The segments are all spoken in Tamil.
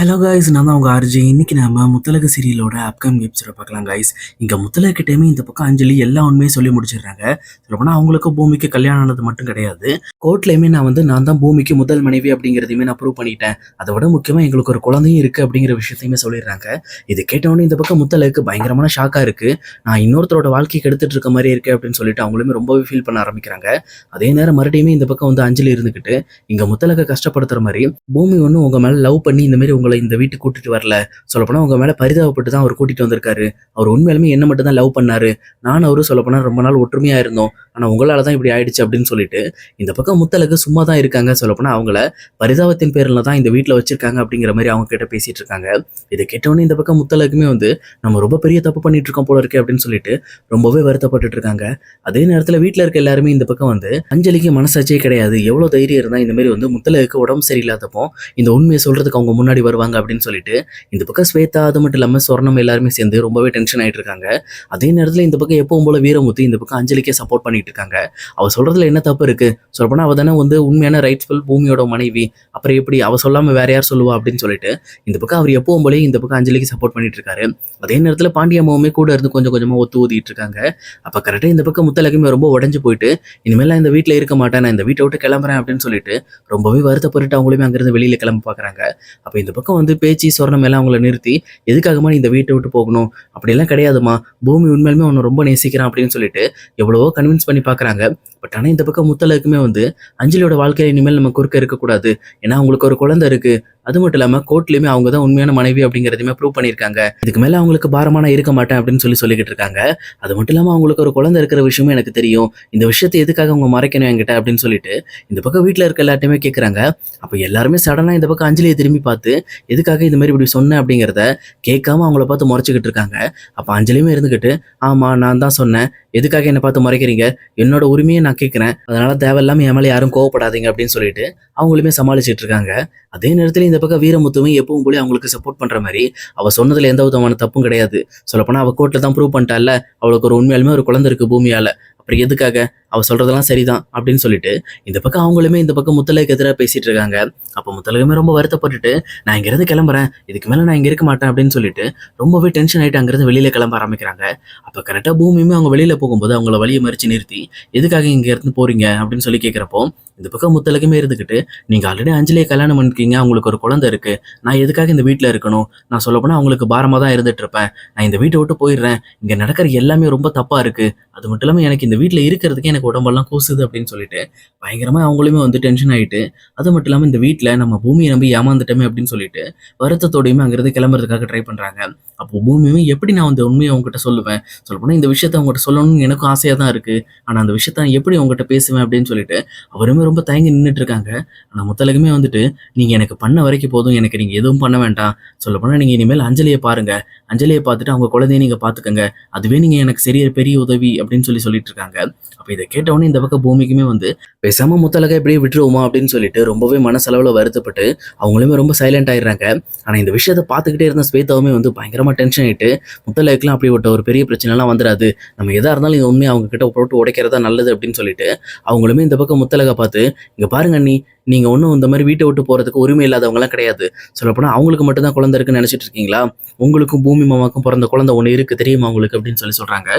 ஹலோ காய்ஸ் நான் தான் உங்கள் ஆர்ஜி இன்னைக்கு நம்ம முத்தலக சீரியலோட அப்கமிங் எபிசோட பார்க்கலாம் காய்ஸ் இங்கே முத்தலகிட்டையுமே இந்த பக்கம் அஞ்சலி எல்லா உண்மையும் சொல்லி முடிச்சிடுறாங்க. சொல்லப்போனால் அவங்களுக்கு பூமிக்கு கல்யாணம் ஆனது மட்டும் கிடையாது. கோர்ட்லேயுமே நான் வந்து நான் தான் பூமிக்கு முதல் மனைவி அப்படிங்கிறதையுமே நான் ப்ரூவ் பண்ணிட்டேன். அதை விட முக்கியமாக எங்களுக்கு ஒரு குழந்தையும் இருக்குது அப்படிங்கிற விஷயத்தையுமே சொல்லிடுறாங்க. இது கேட்டவொடனே இந்த பக்கம் முத்தலகுக்கு பயங்கரமான ஷாக்காக இருக்குது நான் இன்னொருத்தரோட வாழ்க்கைக்கு எடுத்துட்டு இருக்க மாதிரி இருக்குது அப்படின்னு சொல்லிட்டு அவங்களுமே ரொம்பவே ஃபீல் பண்ண ஆரம்பிக்கிறாங்க. அதே நேரம் மறுபடியுமே இந்த பக்கம் வந்து அஞ்சலி இருந்துக்கிட்டு இங்கே முத்தலக கஷ்டப்படுத்துகிற மாதிரி பூமி ஒன்று உங்கள் மேலே லவ் பண்ணி இந்த மாதிரி உங்களை இந்த வீட்டுக்கு கூட்டிட்டு வரல. சொல்லப்போனால் உங்கள் மேலே பரிதாபப்பட்டு தான் அவர் கூட்டிட்டு வந்திருக்காரு. அவர் உண்மையாலுமே என்ன மட்டும் தான் லவ் பண்ணாரு. நான் அவரும் சொல்லப்போனால் ரொம்ப நாள் ஒற்றுமையாக இருந்தோம். ஆனால் உங்களால தான் இப்படி ஆயிடுச்சு அப்படின்னு சொல்லிட்டு இந்த பக்கம் முத்தலகு சும்மா தான் இருக்காங்க. சொல்லப்போனால் அவங்கள பரிதாபத்தின் பேரில் தான் இந்த வீட்டில் வச்சிருக்காங்க அப்படிங்கிற மாதிரி அவங்க கிட்ட பேசிட்டு இருக்காங்க. இதை கேட்டவொடனே இந்த பக்கம் முத்தலகுமே வந்து நம்ம ரொம்ப பெரிய தப்பு பண்ணிட்டு இருக்கோம் போல இருக்கு அப்படின்னு சொல்லிட்டு ரொம்பவே வருத்தப்பட்டுட்டு இருக்காங்க. அதே நேரத்தில் வீட்டில் இருக்க எல்லாருமே இந்த பக்கம் வந்து அஞ்சலிக்கு மனசாட்சியே கிடையாது. எவ்வளோ தைரியம் இருந்தால் இந்த மாதிரி வந்து முத்தலகுக்கு உடம்பு சரியில்லாதப்போ இந்த உண்மையை சொல்றதுக்கு அவங்க முன்னாடி வருவாங்க. அப்படின்னு சொல்லிட்டு இந்த பக்கம் ஸ்வேதா அது மட்டும் இல்லாமல் சொர்ணம் எல்லாருமே சேர்ந்து ரொம்பவே டென்ஷன் ஆகிட்டு இருக்காங்க. அதே நேரத்தில் இந்த பக்கம் எப்பவும் போல வீரமுத்து இந்த பக்கம் அஞ்சலிக்கே சப்போர்ட் பண்ணிட்டு இருக்காங்க. அவள் சொல்றதுல என்ன தப்பு இருக்கு? சொல்லப்போனா அவள் தானே வந்து உண்மையான ரைட்ஸ்ஃபுல் பூமியோட மனைவி. அப்புறம் எப்படி அவ சொல்லாம வேற யார் சொல்லுவா அப்படின்னு சொல்லிட்டு இந்த பக்கம் அவர் எப்பவும் போலயே இந்த பக்கம் அஞ்சலிக்கு சப்போர்ட் பண்ணிட்டு இருக்காரு. அதே நேரத்தில் பாண்டியம்மாவுமே கூட இருந்து கொஞ்சம் கொஞ்சமா ஒத்து ஊதிட்டு இருக்காங்க. அப்ப கரெக்டாக இந்த பக்கம் முத்தலகுமே ரொம்ப உடஞ்சு போயிட்டு இனிமேல் இந்த வீட்டில் இருக்க மாட்டேன் நான் இந்த வீட்டை விட்டு கிளம்புறேன் அப்படின்னு சொல்லிட்டு ரொம்பவே வருத்தப்பட்டு அவங்களுமே அங்கிருந்து வெளியில கிளம்ப பார்க்குறாங்க அப்போ இந்த பக்கம் வந்து பேச்சு சொர்ணம் எல்லாம் அவங்கள நிறுத்தி எதுக்காகமா நீ இந்த வீட்டை விட்டு போகணும்? அப்படிலாம் கிடையாதுமா பூமி உண்மையிலுமே அவனை ரொம்ப நேசிக்கிறான் அப்படின்னு சொல்லிட்டு எவ்வளவோ கன்வின்ஸ் பண்ணி பார்க்குறாங்க. பட் ஆனால் இந்த பக்கம் முத்தலகுமே வந்து அஞ்சலியோட வாழ்க்கையில இனிமேல் நம்ம குறுக்க இருக்கக்கூடாது. ஏன்னா அவங்களுக்கு ஒரு குழந்தை இருக்கு. அது மட்டும் இல்லாமல் கோர்ட்லையுமே அவங்க தான் உண்மையான மனைவி அப்படிங்கிறதுமே ப்ரூவ் பண்ணியிருக்காங்க. இதுக்கு மேலே அவங்களுக்கு பாரமான இருக்க மாட்டேன் அப்படின்னு சொல்லி சொல்லிக்கிட்டு இருக்காங்க. அது மட்டும் இல்லாமல் அவங்களுக்கு ஒரு குழந்தை இருக்கிற விஷயமும் எனக்கு தெரியும். இந்த விஷயத்தை எதுக்காக அவங்க மறைக்கணும் என்கிட்ட அப்படின்னு சொல்லிட்டு இந்த பக்கம் வீட்டில் இருக்க எல்லாத்தையுமே கேட்குறாங்க அப்போ எல்லாருமே சடனாக இந்த பக்கம் அஞ்சலியை திரும்பி பார்த்து எதுக்காக இந்த மாதிரி இப்படி சொன்னேன் அப்படிங்கிறத கேட்காம அவங்கள பார்த்து முறைச்சிக்கிட்டு இருக்காங்க. அப்போ அஞ்சலியுமே இருந்துக்கிட்டு ஆமாம் நான் தான் சொன்னேன். எதுக்காக என்னை பார்த்து மறைக்கிறீங்க? என்னோட உரிமையை நான் கேட்குறேன் அதனால தேவையில்லாம என் மேலே யாரும் கோவப்படாதீங்க. அப்படின்னு சொல்லிட்டு அவங்களுமே சமாளிச்சிட்டு இருக்காங்க. அதே நேரத்தில் இந்த பக்கம் வீரமுத்துமே எப்பவும் போல அவங்களுக்கு சப்போர்ட் பண்ற மாதிரி அவ சொன்னதுல எந்த விதமான தப்பும் கிடையாது. சொல்லப்போனா அவ கோர்ட்ல தான் ப்ரூவ் பண்ணிட்டால. அவளுக்கு ஒரு உண்மையாலுமே ஒரு குழந்தை இருக்கு பூமியால. அப்புறம் எதுக்காக? அவ சொல்றதெல்லாம் சரிதான் அப்படின்னு சொல்லிட்டு இந்த பக்கம் அவங்களுமே இந்த பக்கம் முத்தலகுக்கு எதிராக பேசிட்டு இருக்காங்க. அப்போ முத்தலகுமே ரொம்ப வருத்தப்பட்டுட்டு நான் இங்கிருந்து கிளம்புறேன். இதுக்கு மேலே நான் இங்கே இருக்க மாட்டேன். அப்படின்னு சொல்லிட்டு ரொம்பவே டென்ஷன் ஆகிட்டு அங்கிருந்து வெளியில் கிளம்ப ஆரம்பிக்கிறாங்க. அப்போ கரெக்டாக பூமியுமே அவங்க வெளியில் போகும்போது அவங்கள வழியை மறித்து நிறுத்தி எதுக்காக இங்கேருந்து போகிறீங்க போறீங்க? அப்படின்னு சொல்லி கேட்குறப்போ இந்த பக்கம் முத்தலகுமே இருந்துக்கிட்டு நீங்கள் ஆல்ரெடி அஞ்சலியை கல்யாணம் பண்ணிருக்கீங்க. அவங்களுக்கு ஒரு குழந்தை இருக்கு. நான் எதுக்காக இந்த வீட்டில் இருக்கணும்? நான் சொல்லப்போனால் அவங்களுக்கு பாரமாக தான் இருந்துட்டு இருப்பேன். நான் இந்த வீட்டை விட்டு போயிடுறேன். இங்கே நடக்கிற எல்லாமே ரொம்ப தப்பாக இருக்குது அது மட்டும் இல்லாமல் எனக்கு இந்த வீட்டில் இருக்கிறதுக்கே எனக்கு உடம்பெல்லாம் கூசுது அப்படின்னு சொல்லிட்டு பயங்கரமா அவங்களுமே வந்து டென்ஷன் ஆயிட்டு அது மட்டும் இல்லாமல் இந்த வீட்டில் நம்ம பூமியை நம்பி ஏமாந்துட்டோமே அப்படின்னு சொல்லிட்டு வருத்தத்தோடையுமே அங்கிருந்து கிளம்புறதுக்காக ட்ரை பண்றாங்க. அப்போ பூமியுமே எப்படி நான் அந்த உண்மையை அவங்ககிட்ட சொல்லுவேன்? சொல்லப்போனால் இந்த விஷயத்த அவங்ககிட்ட சொல்லணும்னு எனக்கும் ஆசையாக தான் இருக்கு. ஆனால் அந்த விஷயத்த நான் எப்படி உங்ககிட்ட பேசுவேன் அப்படின்னு சொல்லிட்டு அவருமே ரொம்ப தயங்கி நின்றுட்டு இருக்காங்க ஆனால் முத்தலகுமே வந்துட்டு நீங்கள் எனக்கு பண்ண வரைக்கும் போதும் எனக்கு நீங்கள் எதுவும் பண்ண வேண்டாம். சொல்லப்போனால் நீங்கள் இனிமேல் அஞ்சலியை பாருங்க. அஞ்சலியை பார்த்துட்டு அவங்க குழந்தைய நீங்கள் பார்த்துக்கங்க. அதுவே நீங்கள் எனக்கு சரிய பெரிய உதவி அப்படின்னு சொல்லி சொல்லிட்டு இருக்காங்க அப்போ இதை கேட்டவொடனே இந்த பக்கம் பூமிக்குமே வந்து பேசாம முத்தலகை இப்படியே விட்டுருவோமா? அப்படின்னு சொல்லிட்டு ரொம்பவே மனசளவில் வருத்தப்பட்டு அவங்களுமே ரொம்ப சைலண்ட் ஆயிடுறாங்க. ஆனால் இந்த விஷயத்தை பார்த்துக்கிட்டே இருந்த ஸ்வேதாவுமே வந்து பயங்கரமாக டென்ஷன் ஆகிட்டு முத்தலகுக்குலாம் அப்படிப்பட்ட ஒரு பெரிய பிரச்சனைலாம் வந்துடாது நம்ம எதாக இருந்தாலும் இது உண்மையை அவங்க கிட்ட போட்டு உடைக்கிறதா நல்லது அப்படின்னு சொல்லிட்டு அவங்களுமே இந்த பக்கம் முத்தலகை பார்த்து இங்கே பாருங்க அண்ணி நீங்கள் ஒன்றும் இந்த மாதிரி வீட்டை விட்டு போகிறதுக்கு உரிமை இல்லாதவங்களாம் கிடையாது. சொல்லப்போனால் அவங்களுக்கு மட்டும்தான் குழந்தை இருக்குன்னு நினச்சிட்டு இருக்கீங்களா? உங்களுக்கும் பூமி மாமாக்கும் பிறந்த குழந்தை ஒன்று இருக்குது தெரியுமா உங்களுக்கு அப்படின்னு சொல்லி சொல்கிறாங்க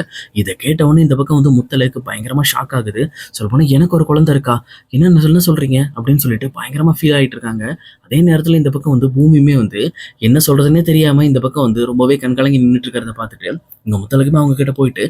இதை கேட்டவொடனே இந்த பக்கம் வந்து முத்தலைக்கு பயங்கரமாக ஷாக் ஆகுது. சொல்லப்போனால் எனக்கு ஒரு குழந்தை இருக்கா? என்னென்ன சொல்ல சொல்கிறீங்க அப்படின்னு சொல்லிட்டு பயங்கரமாக ஃபீல் ஆகிட்டு இருக்காங்க. அதே நேரத்தில் இந்த பக்கம் வந்து பூமியுமே வந்து என்ன சொல்கிறதுனே தெரியாமல் இந்த பக்கம் வந்து ரொம்பவே கண்கலங்கி நின்றுட்டு இருக்கிறத பார்த்துட்டு இங்கே முத்தலகுமே அவங்க கிட்ட போயிட்டு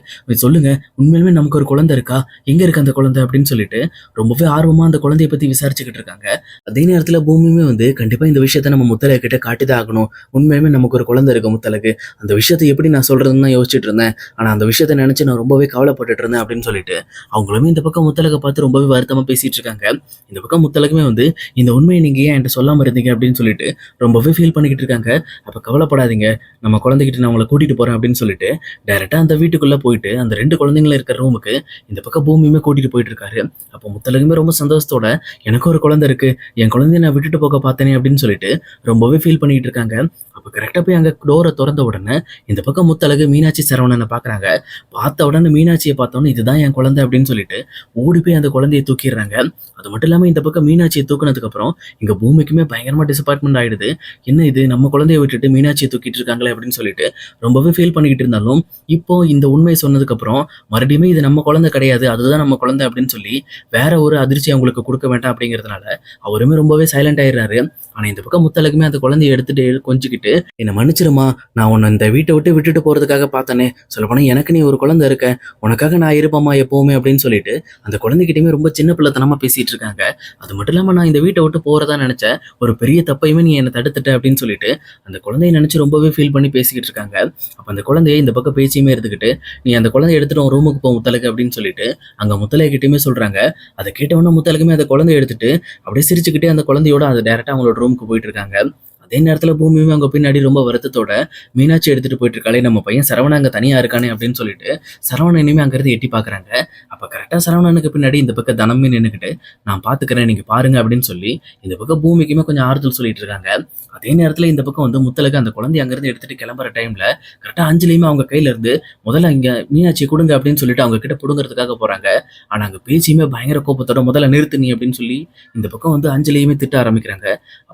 சொல்லுங்கள் சொல்லுங்க உண்மையிலுமே நமக்கு ஒரு குழந்தை இருக்கா? எங்கே இருக்கு அந்த குழந்தை? அப்படின்னு சொல்லிட்டு ரொம்பவே ஆர்வமாக அந்த குழந்தைய பற்றி விசாரிச்சுக்கிட்டு இருக்காங்க. அதே நேரத்தில் பூமியுமே வந்து கண்டிப்பாக இந்த விஷயத்த நம்ம முத்தலகு கிட்ட காட்டிதான் ஆகணும். உண்மையுமே நமக்கு ஒரு குழந்தை இருக்கு முத்தலகு. அந்த விஷயத்தை எப்படி நான் சொல்றதுன்னு தான் யோசிச்சுட்டு இருந்தேன். ஆனால் அந்த விஷயத்தை நினச்சி நான் ரொம்பவே கவலைப்பட்டுட்டு இருந்தேன் அப்படின்னு சொல்லிட்டு அவங்களுமே இந்த பக்கம் முத்தலகை பார்த்து ரொம்பவே வருத்தமாக பேசிட்டு இருக்காங்க. இந்த பக்கம் முத்தலகுமே வந்து இந்த உண்மையை நீங்கள் ஏன் என்கிட்ட சொல்லாமல் இருந்தீங்க? அப்படின்னு சொல்லிட்டு ரொம்பவே ஃபீல் பண்ணிக்கிட்டு இருக்காங்க. அப்போ கவலைப்படாதீங்க. நம்ம குழந்தைகிட்ட நான் உங்களை கூட்டிட்டு போறேன் அப்படின்னு சொல்லிட்டு டைரெக்டாக அந்த வீட்டுக்குள்ள போயிட்டு அந்த ரெண்டு குழந்தைங்களும் இருக்கிற ரூமுக்கு இந்த பக்கம் பூமியுமே கூட்டிட்டு போயிட்டு இருக்காரு. அப்போ முத்தலகுமே ரொம்ப சந்தோஷத்தோட எனக்கும் ஒரு குழந்தை இருக்கு. என் குழந்தைய நான் விட்டுட்டு போக பார்த்தேனே அப்படின்னு சொல்லிட்டு ரொம்பவே ஃபீல் பண்ணிட்டு இருக்காங்க. அப்போ கரெக்டாக போய் அங்கே டோரை திறந்த உடனே இந்த பக்கம் முத்தழகு மீனாட்சி சரவணனை பார்க்குறாங்க. பார்த்த உடனே மீனாட்சியை பார்த்தோன்னே இதுதான் என் குழந்தை அப்படின்னு சொல்லிட்டு ஓடி போய் அந்த குழந்தையை தூக்கிடுறாங்க. அது மட்டும் இல்லாமல் இந்த பக்கம் மீனாட்சியை தூக்கினதுக்கப்புறம் இங்கே பூமிக்குமே பயங்கரமாக டிசப்பாயின்மெண்ட் ஆயிடுது. என்ன இது? நம்ம குழந்தைய விட்டுட்டு மீனாட்சியை தூக்கிட்டு இருக்காங்களே அப்படின்னு சொல்லிட்டு ரொம்பவே ஃபீல் பண்ணிக்கிட்டு இருந்தாலும் இப்போ இந்த உண்மையை சொன்னதுக்கப்புறம் மறுபடியுமே இது நம்ம குழந்தை கிடையாது அதுதான் நம்ம குழந்தை அப்படின்னு சொல்லி வேற ஒரு அதிர்ச்சி அவங்களுக்கு கொடுக்க வேண்டாம் அப்படிங்கிறதுனால அவருமே ரொம்பவே சைலண்ட் ஆயிடுறாரு. ஆனால் இந்த பக்கம் முத்தலக்குமே அந்த குழந்தைய எடுத்துட்டு கொஞ்சிக்கிட்டு என்னை மன்னிச்சிருமா? நான் உன்னை இந்த வீட்டை விட்டு விட்டுட்டு போறதுக்காக பார்த்தனே. சொல்லப்போனால் எனக்கு நீ ஒரு குழந்தை இருக்க. உனக்காக நான் இருப்பேம்மா எப்போவுமே அப்படின்னு சொல்லிட்டு அந்த குழந்தைகிட்டயுமே ரொம்ப சின்ன பிள்ளைத்தனமாக பேசிட்டு இருக்காங்க. அது மட்டும் இல்லாமல் நான் இந்த வீட்டை விட்டு போறதா நினச்ச ஒரு பெரிய தப்பையுமே நீ என்னை தடுத்துட்ட அப்படின்னு சொல்லிட்டு அந்த குழந்தைய நினச்சி ரொம்பவே ஃபீல் பண்ணி பேசிக்கிட்டு இருக்காங்க. அப்போ அந்த குழந்தைய இந்த பக்கம் பேச்சியுமே இருந்துக்கிட்டு நீ அந்த குழந்தைய எடுத்துட்டு ரூமுக்கு போ முத்தலகு அப்படின்னு சொல்லிட்டு அங்க முத்தலைய கிட்டயுமே சொல்றாங்க. அதை கேட்டவொன்னே முத்தலகுமே அந்த குழந்தைய எடுத்துட்டு அப்படியே சிரிச்சுக்கிட்டே அந்த குழந்தையோட அது டேரக்டா அவங்களோட ரூமுக்கு போயிட்டு இருக்காங்க. அதே நேரத்தில் பூமியுமே அவங்க பின்னாடி ரொம்ப வருத்தத்தோட மீனாட்சி எடுத்துட்டு போயிட்டு இருக்காளே நம்ம பையன் சரவணன் அங்கே தனியா இருக்கானே அப்படின்னு சொல்லிட்டு சரவணன் இனிமே அங்கிருந்து எட்டி பாக்குறாங்க. அப்போ கரெக்டா சரவணனுக்கு பின்னாடி இந்த பக்கம் தனமே நின்றுக்கிட்டு நான் பார்த்துக்கிறேன் நீங்க பாருங்க அப்படின்னு சொல்லி இந்த பக்கம் பூமிக்குமே கொஞ்சம் ஆறுதல் சொல்லிட்டு இருக்காங்க. அதே நேரத்துல இந்த பக்கம் வந்து முத்தலகு அந்த குழந்தைய அங்கிருந்து எடுத்துட்டு கிளம்புற டைம்ல கரெக்டா அஞ்சலியுமே அவங்க கையில இருந்து முதல்ல இங்க மீனாட்சி கொடுங்க அப்படின்னு சொல்லிட்டு அவங்க கிட்ட புடுங்கிறதுக்காக போறாங்க. ஆனா அங்க பேச்சியுமே பயங்கர கோபத்தோட முதல்ல நிறுத்து நீ அப்படின்னு சொல்லி இந்த பக்கம் வந்து அஞ்சலியுமே திட்ட ஆரம்பிக்கிறாங்க.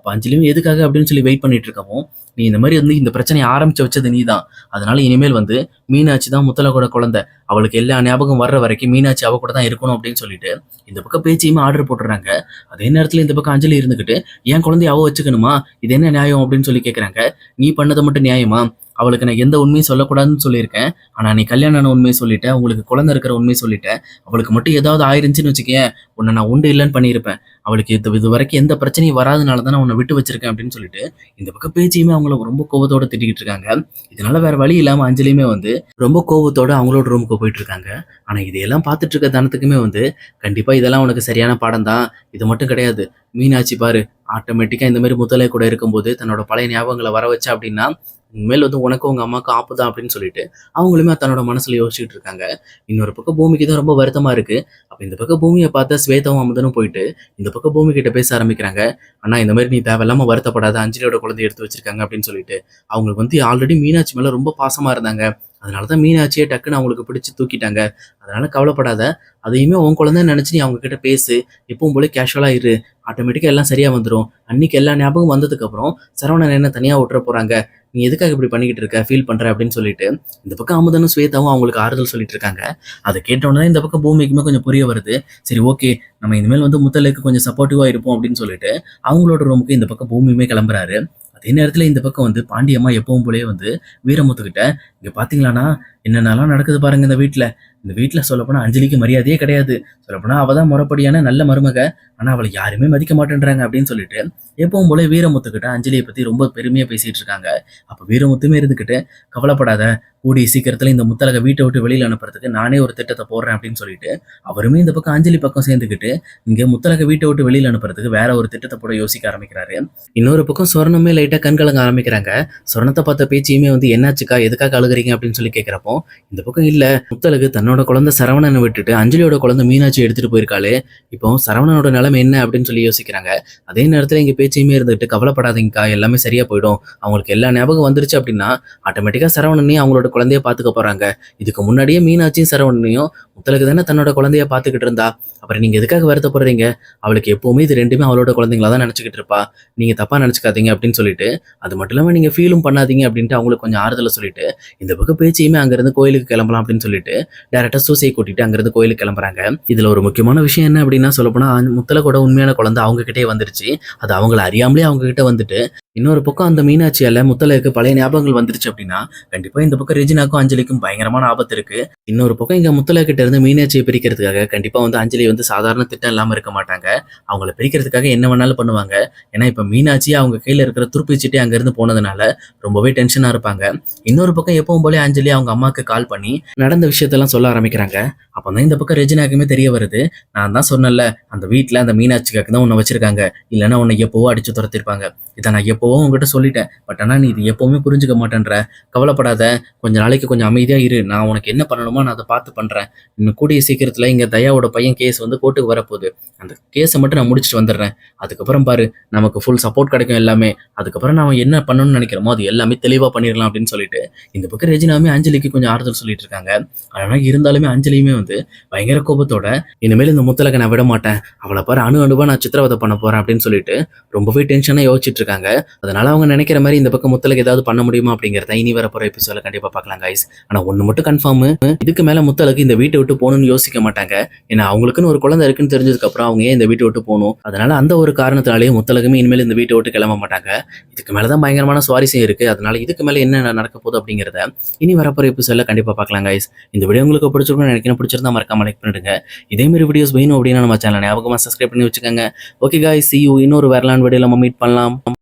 அப்ப அஞ்சலியும் எதுக்காக அப்படின்னு சொல்லி வெயிட் பண்ணிட்டு இருக்கவும் நீ இந்த மாதிரி வந்து இந்த பிரச்சனையை ஆரம்பிச்சு வச்சது நீ தான் அதனால இனிமேல் வந்து மீனாட்சி தான் முத்தலகோட குழந்தை. அவளுக்கு எல்லா ஞாபகம் வர்ற வரைக்கும் மீனாட்சி அவ கூட தான் இருக்கணும் அப்படின்னு சொல்லிட்டு இந்த பக்கம் பேச்சியுமே ஆர்டர் போட்டுறாங்க. அதே நேரத்தில் இந்த பக்கம் அஞ்சலி இருந்துக்கிட்டு என் குழந்தைய அவ வச்சுக்கணுமா? இது என்ன நியாயம்? அப்படின்னு சொல்லி கேட்குறாங்க நீ பண்ணதை மட்டும் நியாயமா? அவளுக்கு நான் எந்த உண்மையும் சொல்லக்கூடாதுன்னு சொல்லியிருக்கேன். ஆனா நீ கல்யாணம் உண்மையை சொல்லிட்டேன். உங்களுக்கு குழந்தை இருக்கிற உண்மையை சொல்லிட்டேன். அவளுக்கு மட்டும் ஏதாவது ஆயிருந்துச்சுன்னு வச்சுக்கேன் உன்னை நான் உண்டு இல்லைன்னு பண்ணியிருப்பேன். அவளுக்கு இது இது வரைக்கும் எந்த பிரச்சனையும் வராதனால தான் நான் உன்னை விட்டு வச்சிருக்கேன் அப்படின்னு சொல்லிட்டு இந்த பக்கம் பேச்சியுமே அவங்கள ரொம்ப கோபத்தோட திட்டிக்கிட்டு இருக்காங்க. இதனால வேற வழி இல்லாம அஞ்சலியுமே வந்து ரொம்ப கோபத்தோட அவங்களோட ரூமுக்கு போயிட்டு இருக்காங்க. ஆனா இதையெல்லாம் பார்த்துட்டு இருக்க தனத்துக்குமே வந்து கண்டிப்பா இதெல்லாம் உனக்கு சரியான பாடம் தான். இது மட்டும் கிடையாது. மீனாட்சி பாரு ஆட்டோமேட்டிக்காக இந்த மாதிரி முதலை கூட இருக்கும்போது தன்னோட பழைய ஞாபகங்களை வர வச்சா அப்படின்னா இனிமேல் வந்து உனக்கும் உங்கள் அம்மாவுக்கு ஆப்பு தான் அப்படின்னு சொல்லிட்டு அவங்களுமே தன்னோட மனசில் யோசிச்சுட்டு இருக்காங்க. இன்னொரு பக்கம் பூமிக்கு தான் ரொம்ப வருத்தமாக இருக்கு. அப்போ இந்த பக்கம் பூமியை பார்த்தா ஸ்வேதாவும் அமுதனும் போயிட்டு இந்த பக்கம் பூமி கிட்ட பேச ஆரம்பிக்கிறாங்க. ஆனால் இந்த மாதிரி நீ தேவையில்லாமல் வருத்தப்படாத. அஞ்சலியோட குழந்தை எடுத்து வச்சிருக்காங்க அப்படின்னு சொல்லிட்டு அவங்களுக்கு வந்து ஆல்ரெடி மீனாட்சி மேலே ரொம்ப பாசமாக இருந்தாங்க. அதனாலதான் மீனாட்சியை டக்குன்னு அவங்களுக்கு பிடிச்சி தூக்கிட்டாங்க. அதனால கவலைப்படாத. அதையுமே உன் குழந்தை நினச்சி நீ அவங்க கிட்ட பேசு. எப்பவும் போல கேஷுவலாக இரு. ஆட்டோமேட்டிக்காக எல்லாம் சரியாக வந்துடும் அன்னைக்கு எல்லா ஞாபகம் வந்ததுக்கப்புறம் சரவணன் என்ன தனியாக விட்டுற போகிறாங்க நீ எதுக்காக இப்படி பண்ணிக்கிட்டு இருக்க? ஃபீல் பண்ணுற அப்படின்னு சொல்லிட்டு இந்த பக்கம் அமுதனும் ஸ்வேதாவும் அவங்களுக்கு ஆறுதல் சொல்லிட்டு இருக்காங்க. அதை கேட்டோன்னே இந்த பக்கம் பூமிக்குமே கொஞ்சம் புரிய வருது. சரி ஓகே நம்ம இனிமேல் வந்து முத்தலுக்கு கொஞ்சம் சப்போர்ட்டிவாக இருப்போம் அப்படின்னு சொல்லிட்டு அவங்களோட ரூமுக்கு இந்த பக்கம் பூமியுமே கிளம்புறாரு. அதே நேரத்தில் இந்த பக்கம் வந்து பாண்டியம்மா எப்பவும் போலே வந்து வீரமுத்துக்கிட்ட இங்கே பார்த்தீங்களாண்ணா என்னென்னலாம் நடக்குது பாருங்க இந்த வீட்டில் இந்த வீட்டில் சொல்லப்போனால் அஞ்சலிக்கு மரியாதையே கிடையாது. சொல்லப்போனால் அவள் தான் முறைப்படியான நல்ல மருமக. ஆனால் அவளை யாருமே மதிக்க மாட்டேன்றாங்க அப்படின்னு சொல்லிட்டு எப்பவும் போல வீரமுத்துக்கிட்ட அஞ்சலியை பற்றி ரொம்ப பெருமையாக பேசிகிட்டு இருக்காங்க. அப்போ வீரமுத்துமே இருந்துக்கிட்டு கவலைப்படாத கூடிய சீக்கிரத்தில் இந்த முத்தலகை வீட்டை விட்டு வெளியில் அனுப்புறதுக்கு நானே ஒரு திட்டத்தை போடுறேன் அப்படின்னு சொல்லிட்டு அவருமே இந்த பக்கம் அஞ்சலி பக்கம் சேர்ந்துக்கிட்டு இங்கே முத்தலக வீட்டை விட்டு வெளியில் அனுப்புறதுக்கு வேற ஒரு திட்டத்தை போட யோசிக்க ஆரம்பிக்கிறாரு. இன்னொரு பக்கம் சொர்ணமே லைட்டாக கண் கலங்க ஆரம்பிக்கிறாங்க. சொர்ணத்தை பார்த்த பேச்சியுமே வந்து என்னாச்சுக்கா? எதுக்காக அழுகுறீங்க அப்படின்னு சொல்லி கேட்குறப்போ இந்த பக்கம் இல்ல. முத்தலகு தன்னோட குழந்தை சரவணனை விட்டுட்டு அஞ்சலியோட குழந்தை மீனாட்சி எடுத்துட்டு போயிருக்காளே. இப்போ சரவணனோட நிலைமை என்ன அப்படின்னு சொல்லி யோசிக்கிறாங்க. அதே நேரத்துல இங்க பேச்சையுமே இருந்துட்டு கவலைப்படாதீங்கக்கா எல்லாமே சரியா போயிடும். அவங்களுக்கு எல்லா ஞாபகம் வந்துருச்சு அப்படின்னா ஆட்டோமேட்டிக்கா சரவணனையும் அவங்களோட குழந்தைய பாத்துக்க போறாங்க. இதுக்கு முன்னாடியே மீனாட்சியும் சரவணனையும் முத்தலகு தானே தன்னோட குழந்தைய பாத்துக்கிட்டு இருந்தா? அப்புறம் நீங்க எதுக்காக வருத்தப்படுறீங்க? அவளுக்கு எப்பவுமே இது ரெண்டுமே அவளோட குழந்தைங்களா தான் நினச்சிக்கிட்டு இருப்பா. நீங்க தப்பா நினச்சிக்காதீங்க அப்படின்னு சொல்லிட்டு அது மட்டும் இல்லாம நீங்க ஃபீலும் பண்ணாதீங்க அப்படின்ட்டு அவங்களுக்கு கொஞ்சம் ஆறுதலை சொல்லிட்டு இந்த பக்கம் பேச்சையுமே அங்கேருந்து கோயிலுக்கு கிளம்பலாம் அப்படின்னு சொல்லிட்டு டேரக்டா சூசை கூட்டிட்டு அங்கிருந்து கோயிலுக்கு கிளம்புறாங்க. இதுல ஒரு முக்கியமான விஷயம் என்ன அப்படின்னா சொல்லப்போனா முத்தலகோட உண்மையான குழந்தை அவங்ககிட்டே வந்துருச்சு. அது அவங்கள அறியாமலே அவங்க கிட்ட வந்துட்டு இன்னொரு பக்கம் அந்த மீனாட்சியால முத்தலைக்கு பழைய ஞாபகங்கள் வந்துருச்சு அப்படின்னா கண்டிப்பா இந்த பக்கம் ரெஜினாக்கும் அஞ்சலிக்கும் பயங்கரமான ஆபத்து இருக்கு. இன்னொரு பக்கம் இங்க முத்தலை கிட்ட இருந்து மீனாட்சியை பிரிக்கிறதுக்காக கண்டிப்பா வந்து அஞ்சலி வந்து வந்து சாதாரண திட்டம் இல்லாமல் இருக்க மாட்டாங்க. அவங்கள பிரிக்கிறதுக்காக என்ன வேணாலும் பண்ணுவாங்க. ஏன்னா இப்போ மீனாட்சி அவங்க கையில் இருக்கிற துருப்பிச்சிட்டு அங்கேருந்து போனதுனால ரொம்பவே டென்ஷனாக இருப்பாங்க. இன்னொரு பக்கம் எப்பவும் போல அஞ்சலி அவங்க அம்மாவுக்கு கால் பண்ணி நடந்த விஷயத்தெல்லாம் சொல்ல ஆரம்பிக்கிறாங்க. அப்போ தான் இந்த பக்கம் ரெஜினாக்குமே தெரிய வருது. நான் தான் சொன்னேன்ல அந்த வீட்டில் அந்த மீனாட்சிக்காக தான் உன்னை வச்சிருக்காங்க. இல்லைன்னா உன்னை எப்போவோ அடிச்சு துரத்திருப்பாங்க. இதை நான் எப்போவோ உங்ககிட்ட சொல்லிட்டேன். பட் ஆனால் நீ இது எப்போவுமே புரிஞ்சுக்க மாட்டேன்ற. கவலைப்படாத. கொஞ்ச நாளைக்கு கொஞ்சம் அமைதியாக இரு. நான் உனக்கு என்ன பண்ணணுமோ நான் அதை பார்த்து பண்ணுறேன் இன்னும் கூடிய சீக்கிரத்தில் இங்கே தயாவோட பையன் கேஸ் வந்து கோர்ட்டுக்கு வரப்போகுது. அந்த கேஸை மட்டும் நான் முடிச்சுட்டு வந்துடுறேன். அதுக்கப்புறம் பாரு நமக்கு ஃபுல் சப்போர்ட் கிடைக்கும் எல்லாமே. அதுக்கப்புறம் நம்ம என்ன பண்ணணும்னு நினைக்கிறோமோ அது எல்லாமே தெளிவாக பண்ணிடலாம் அப்படின்னு சொல்லிட்டு இந்த பக்கம் ரெஜினாமே அஞ்சலிக்கு கொஞ்சம் ஆறுதல் சொல்லிட்டு இருக்காங்க. ஆனால் இருந்தாலுமே அஞ்சலியுமே வந்து பயங்கர கோபத்தோட இனிமேல் இந்த முத்தலகை நான் விட மாட்டேன். அவளை பாரு அணு அணுவா நான் சித்திரவதை பண்ண போறேன் அப்படின்னு சொல்லிட்டு ரொம்பவே டென்ஷனாக யோசிச்சுட்டு இருக்காங்க. அதனால அவங்க நினைக்கிற மாதிரி இந்த பக்கம் முத்தலுக்கு ஏதாவது பண்ண முடியுமா அப்படிங்கிறத இனி வர போகிற எபிசோட கண்டிப்பா பார்க்கலாம் கைஸ் ஆனா ஒன்று மட்டும் கன்ஃபார்ம் இதுக்கு மேல முத்தலுக்கு இந்த வீட்டை விட்டு போகணும்னு யோசிக்க மாட்டாங்க. ஏன்னா அவங்களுக்குன்னு ஒரு குழந்தை இருக்குன்னு தெரிஞ்சதுக்கு அப்புறம் அவங்க ஏன் இந்த வீட்டை விட்டு போகணும்? அதனால அந்த ஒரு காரணத்தினாலேயே முத்தலகமே இனிமேல் இந்த வீட்டை விட்டு கிளம்ப மாட்டாங்க. இதுக்கு மேலதான் பயங்கரமான சுவாரஸ்யம் இருக்கு. அதனால இதுக்கு மேலே என்ன நடக்க போகுது அப்படிங்கிறத இனி வரப்போகிற எபிசோடில் கண்டிப்பா பார்க்கலாம் கைஸ் இந்த வீடியோ உங்களுக்கு பிடிச்சிருக்கும் நினைக்கிறேன். பிடிச்சிருந்தா மறக்காம லைக் பண்ணிடுங்க. இதேமாரி வீடியோஸ் வேணும் அப்படின்னா நம்ம சேனல் ஞாபகமாக சப்ஸ்கிரைப் பண்ணி வச்சுக்கோங்க. ஓகே காய்ஸ் சி யூ இன்னொரு வரலான் வீடியோ நம்ம மீட் பண்ணலாம்.